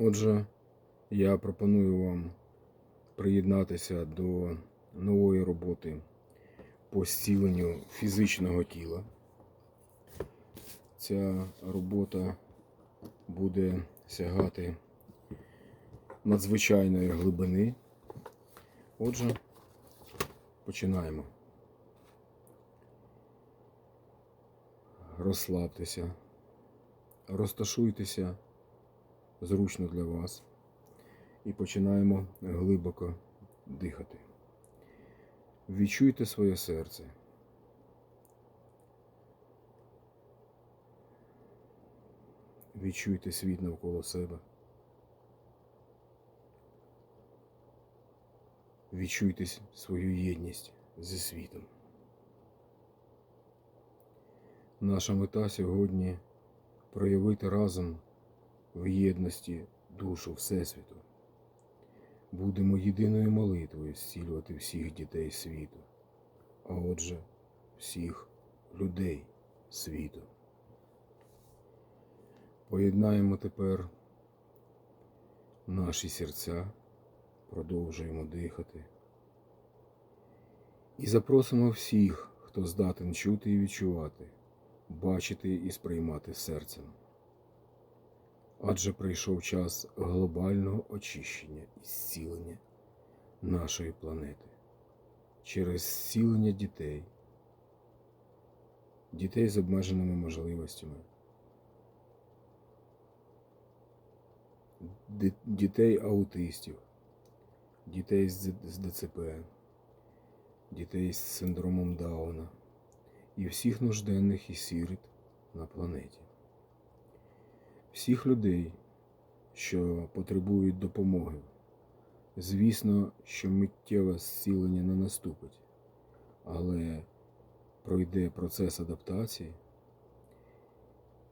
Отже, я пропоную вам приєднатися до нової роботи по зціленню фізичного тіла. Ця робота буде сягати надзвичайної глибини. Отже, починаємо. Розслабтеся, розташуйтеся зручно для вас і починаємо глибоко дихати. Відчуйте своє серце. Відчуйте світ навколо себе. Відчуйте свою єдність зі світом. Наша мета сьогодні проявити разом в єдності душу Всесвіту. Будемо єдиною молитвою зцілювати всіх дітей світу, а отже, всіх людей світу. Поєднаємо тепер наші серця, продовжуємо дихати і запросимо всіх, хто здатен чути і відчувати, бачити і сприймати серцем. Адже прийшов час глобального очищення і зцілення нашої планети. Через зцілення дітей, дітей з обмеженими можливостями, дітей аутистів, дітей з ДЦП, дітей з синдромом Дауна. І всіх нужденних і сірит на планеті всіх людей, що потребують допомоги. Звісно, що миттєве зцілення не наступить, але пройде процес адаптації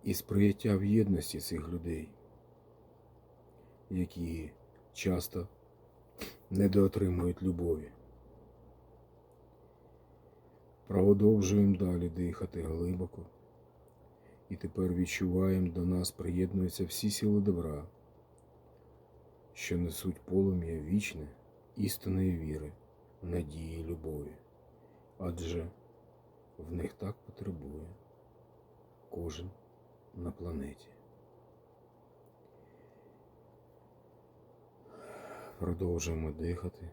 і сприяття в єдності цих людей, які часто недоотримують любові. Продовжуємо далі дихати глибоко. І тепер відчуваємо, до нас приєднуються всі сили добра, що несуть полум'я вічне істинної віри, надії, любові. Адже в них так потребує кожен на планеті. Продовжуємо дихати.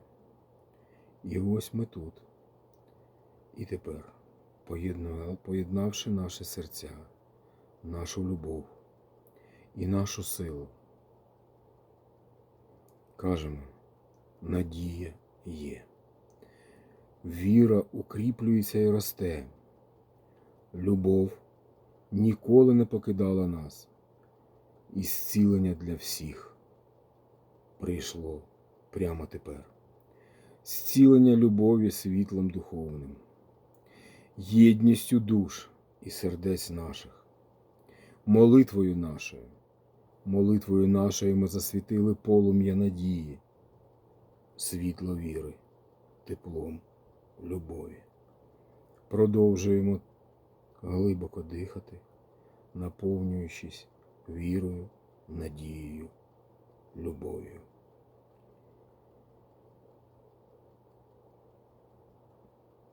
І ось ми тут. І тепер, поєднавши наші серця нашу любов і нашу силу. Кажемо, надія є. Віра укріплюється і росте. Любов ніколи не покидала нас. І зцілення для всіх прийшло прямо тепер. Зцілення любові світлом духовним, єдністю душ і сердець наших молитвою нашою. Молитвою нашою ми засвітили полум'я надії, світло віри, теплом любові. Продовжуємо глибоко дихати, наповнюючись вірою, надією, любов'ю.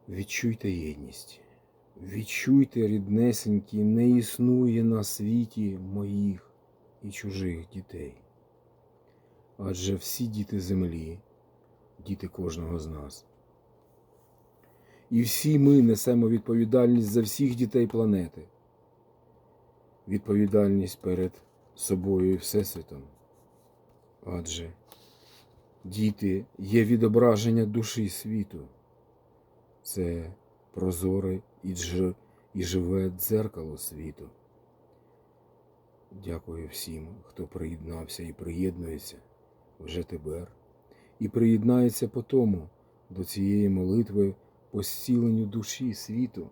Відчуйте єдність. Відчуйте, ріднесенькі, не існує на світі моїх і чужих дітей. Адже всі діти землі, діти кожного з нас. І всі ми несемо відповідальність за всіх дітей планети. Відповідальність перед собою і Всесвітом. Адже діти є відображення душі світу. Це прозоре і, дж... і живе дзеркало світу. Дякую всім, хто приєднався і приєднується вже тепер, і приєднається по тому до цієї молитви по зціленню душі світу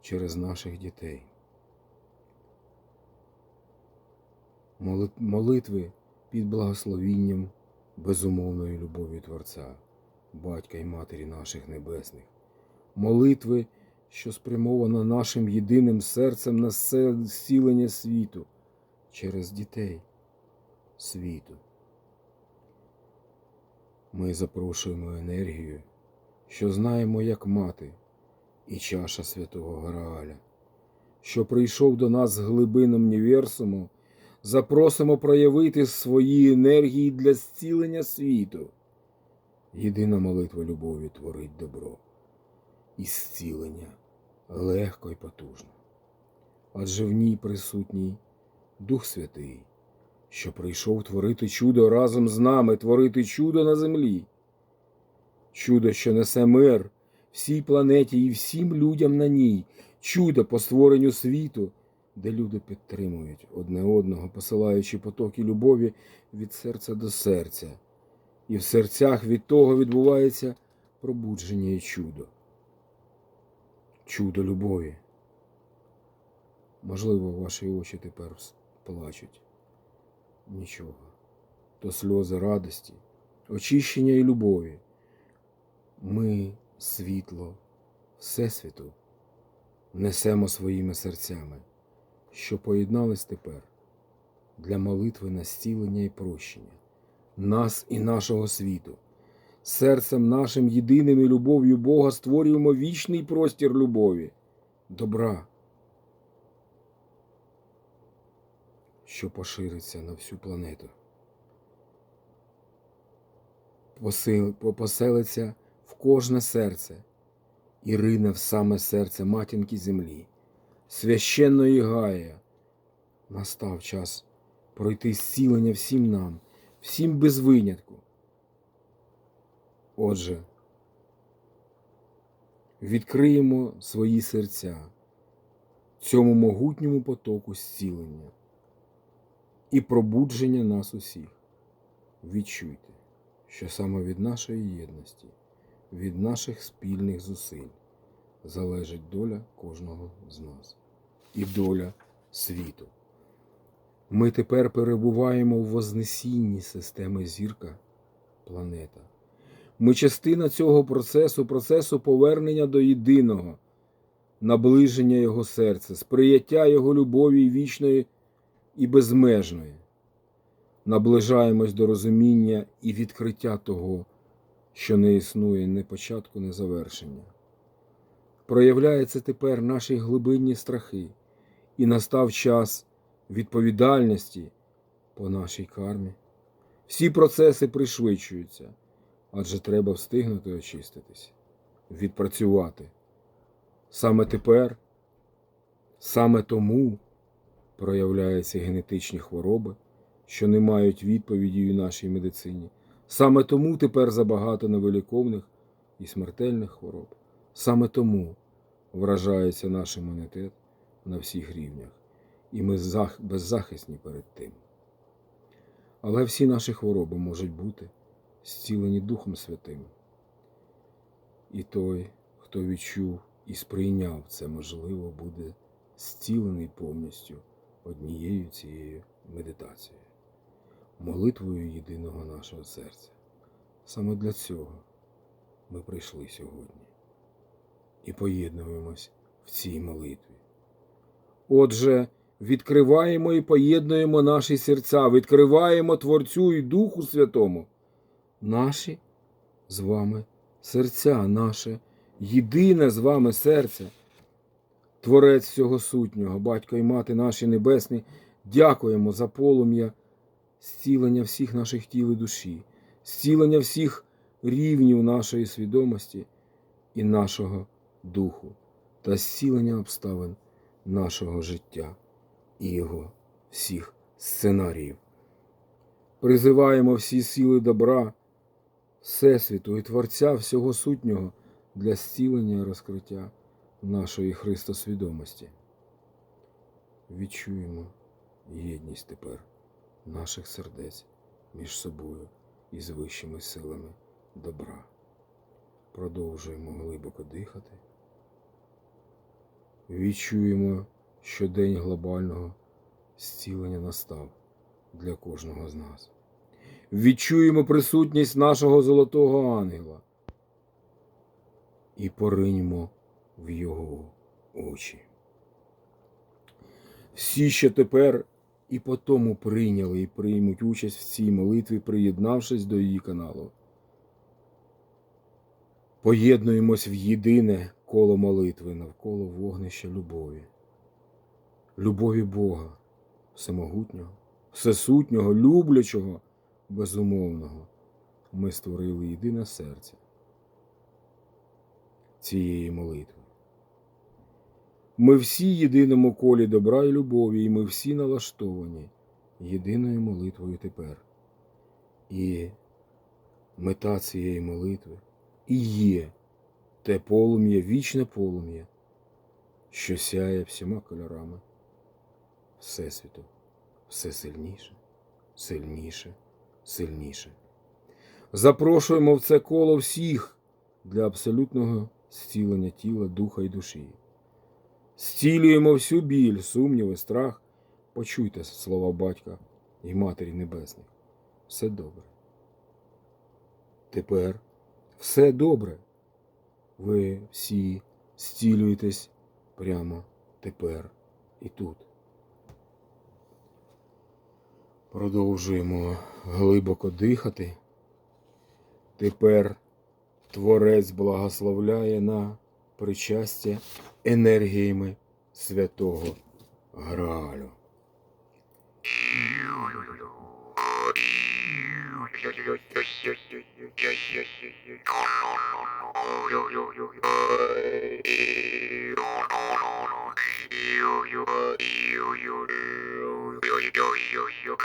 через наших дітей. Молитви під благословінням безумовної любові Творця, Батька і Матері наших Небесних молитви, що спрямована нашим єдиним серцем на зцілення світу через дітей, світу. Ми запрошуємо енергію, що знаємо як мати, і чаша святого Грааля, що прийшов до нас з глибин універсуму, запросимо проявити свої енергії для зцілення світу. Єдина молитва любові творить добро і зцілення легко і потужно. Адже в ній присутній Дух Святий, що прийшов творити чудо разом з нами, творити чудо на землі. Чудо, що несе мир всій планеті і всім людям на ній, чудо по створенню світу, де люди підтримують одне одного, посилаючи потоки любові від серця до серця. І в серцях від того відбувається пробудження і чудо. Чудо любові. Можливо, ваші очі тепер плачуть. Нічого. То сльози радості, очищення і любові. Ми, світло, Всесвіту, несемо своїми серцями, що поєднались тепер для молитви на зцілення і прощення, нас і нашого світу. Серцем нашим єдиним і любов'ю Бога створюємо вічний простір любові, добра, що пошириться на всю планету. Поселиться в кожне серце і рине в саме серце матінки землі, священної Гая. Настав час пройти зцілення всім нам, всім без винятку. Отже, відкриємо свої серця цьому могутньому потоку зцілення і пробудження нас усіх. Відчуйте, що саме від нашої єдності, від наших спільних зусиль залежить доля кожного з нас і доля світу. Ми тепер перебуваємо в вознесінні системи зірка планета. Ми частина цього процесу, процесу повернення до єдиного, наближення Його серця, сприяття Його любові вічної і безмежної. Наближаємось до розуміння і відкриття того, що не існує ні початку, ні завершення. Проявляються тепер наші глибинні страхи, і настав час відповідальності по нашій кармі. Всі процеси пришвидшуються, адже треба встигнути очиститись, відпрацювати. Саме тепер, саме тому проявляються генетичні хвороби, що не мають відповіді у нашій медицині. Саме тому тепер забагато невиліковних і смертельних хвороб. Саме тому вражається наш імунітет на всіх рівнях, і ми беззахисні перед тим. Але всі наші хвороби можуть бути зцілені Духом Святим. І той, хто відчув і сприйняв це, можливо, буде зцілений повністю однією цією медитацією, молитвою єдиного нашого серця. Саме для цього ми прийшли сьогодні і поєднуємось в цій молитві. Отже, відкриваємо і поєднуємо наші серця, відкриваємо Творцю і Духу Святому. Наші з вами серця, наше єдине з вами серце. Творець всього сутнього, батько і мати наші небесні, дякуємо за полум'я, зцілення всіх наших тіл і душі, зцілення всіх рівнів нашої свідомості і нашого духу та зцілення обставин нашого життя і його всіх сценаріїв. Призиваємо всі сили добра, Всесвіту і Творця всього сутнього для зцілення і розкриття нашої Христосвідомості. Відчуємо єдність тепер наших сердець між собою і з вищими силами добра. Продовжуємо глибоко дихати. Відчуємо, що день глобального зцілення настав для кожного з нас. Відчуємо присутність нашого золотого ангела і пориньмо в його очі. Всі, що тепер і по тому прийняли і приймуть участь в цій молитві, приєднавшись до її каналу. Поєднуємось в єдине коло молитви навколо вогнища любові, любові Бога, всемогутнього, всесутнього, люблячого, безумовного. Ми створили єдине серце цієї молитви. Ми всі єдиному колі добра і любові, і ми всі налаштовані єдиною молитвою тепер. І мета цієї молитви і є те полум'я, вічне полум'я, що сяє всіма кольорами Всесвіту, все сильніше, сильніше, сильніше. Запрошуємо в це коло всіх для абсолютного зцілення тіла, духа і душі. Зцілюємо всю біль, сумніви, страх. Почуйте слова батька і Матері Небесних. Все добре. Тепер все добре. Ви всі зцілюєтесь прямо тепер і тут. Продовжуємо глибоко дихати. Тепер Творець благословляє на причастя енергіями святого Граалю. よいよいよい。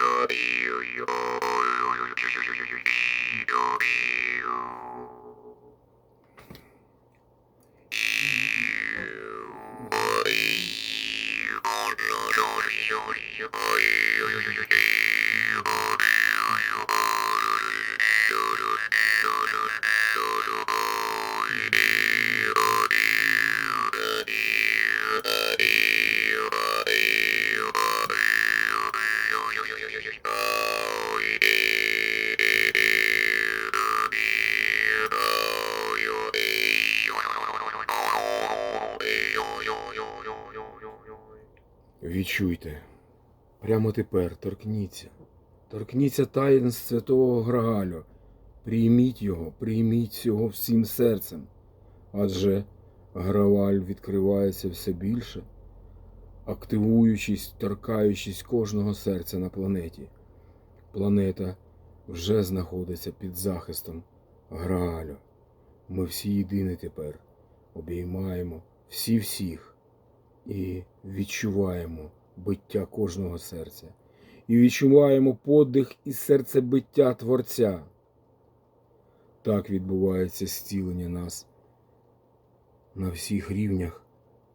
Відчуйте, прямо тепер торкніться, торкніться таїнств святого Граалю, прийміть його, прийміть його всім серцем, адже Грааль відкривається все більше, активуючись, торкаючись кожного серця на планеті. Планета вже знаходиться під захистом Граалю. Ми всі єдині тепер. Обіймаємо всі всіх і відчуваємо биття кожного серця, і відчуваємо подих і серцебиття Творця. Так відбувається зцілення нас на всіх рівнях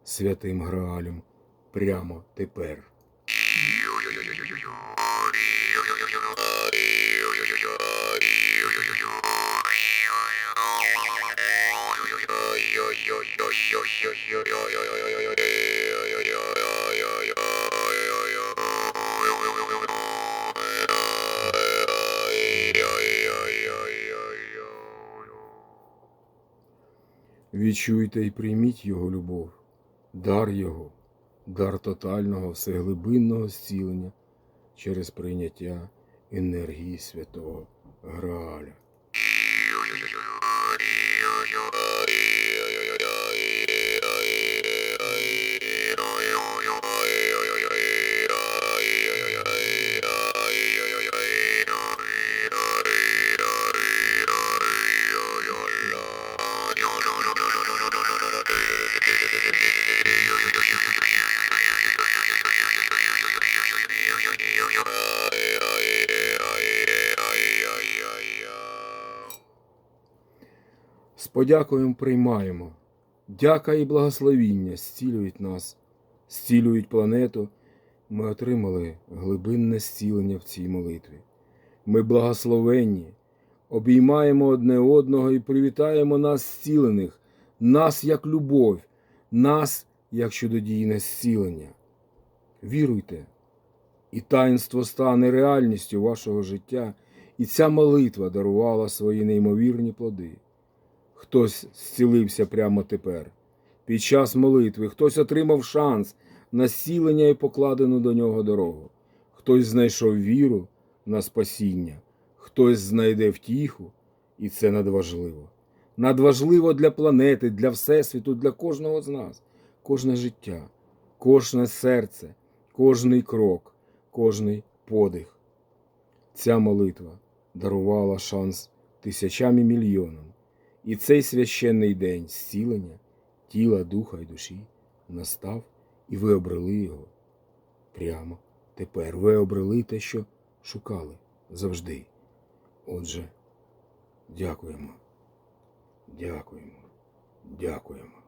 святим Граалем прямо тепер. Відчуйте і прийміть Його любов, дар Його, дар тотального всеглибинного зцілення через прийняття енергії святого Грааля. Подякою приймаємо. Дяка і благословіння зцілюють нас, зцілюють планету. Ми отримали глибинне зцілення в цій молитві. Ми благословенні, обіймаємо одне одного і привітаємо нас зцілених, нас як любов, нас як чудодійне зцілення. Віруйте, і таїнство стане реальністю вашого життя, і ця молитва дарувала свої неймовірні плоди. Хтось зцілився прямо тепер. Під час молитви хтось отримав шанс на зцілення і покладену до нього дорогу. Хтось знайшов віру на спасіння, хтось знайде втіху, і це надважливо. Надважливо для планети, для Всесвіту, для кожного з нас, кожне життя, кожне серце, кожний крок, кожний подих. Ця молитва дарувала шанс тисячам і мільйонам. І цей священний день зцілення тіла, духа і душі настав, і ви обрели його прямо тепер. Ви обрели те, що шукали завжди. Отже, дякуємо, дякуємо, дякуємо.